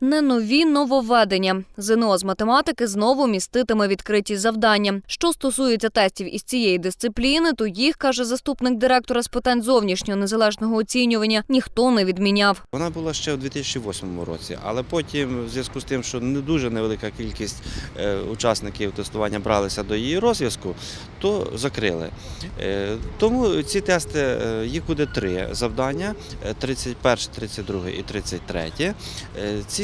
Не нові нововведення. ЗНО з математики знову міститиме відкриті завдання. Що стосується тестів із цієї дисципліни, то їх, каже заступник директора з питань зовнішнього незалежного оцінювання, ніхто не відміняв. Вона була ще у 2008 році, але потім, в зв'язку з тим, що не дуже невелика кількість е, учасників тестування бралися до її розв'язку, то закрили. Е, Тому ці тести е, їх буде три завдання: е, 31, 32 і 33. Е,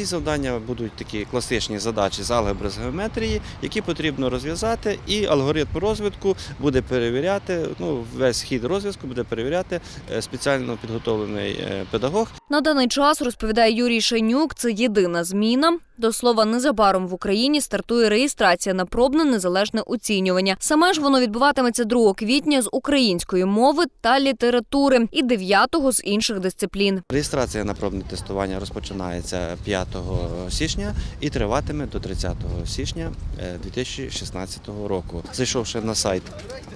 Завдання будуть такі класичні задачі з алгебри з геометрії, які потрібно розв'язати, і алгоритм розвитку буде перевіряти. Ну, весь хід розв'язку буде перевіряти е, спеціально підготовлений е, педагог. На даний час розповідає Юрій Шенюк. Це єдина зміна. До слова, незабаром в Україні стартує реєстрація на пробне незалежне оцінювання. Саме ж воно відбуватиметься 2 квітня з української мови та літератури і 9 з інших дисциплін. Реєстрація на пробне тестування розпочинається 5 січня і триватиме до 30 січня е, 2016 року. Зайшовши на сайт е,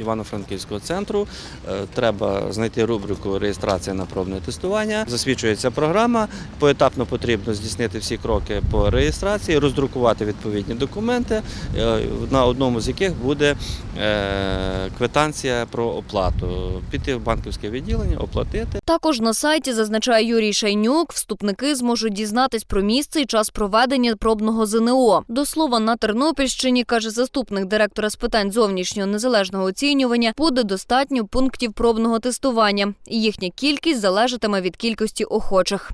Івано-Франківського центру, е, треба знайти рубрику реєстрація на пробне тестування. Засвідчується програма. Поетапно потрібно здійснити всі кроки по реєстрації, роздрукувати відповідні документи, е, на одному з яких буде е, квитанція про оплату. Піти в банківське відділення, оплатити. Також на сайті зазначає Юрій Шайнюк, вступники зможуть дізнатись про місце і час проведення пробного ЗНО. До слова, на Тернопільщині каже заступник директора з питань зовнішнього незалежного оцінювання, буде достатньо пунктів пробного тестування, і їхня кількість залежатиме від кількості охочих.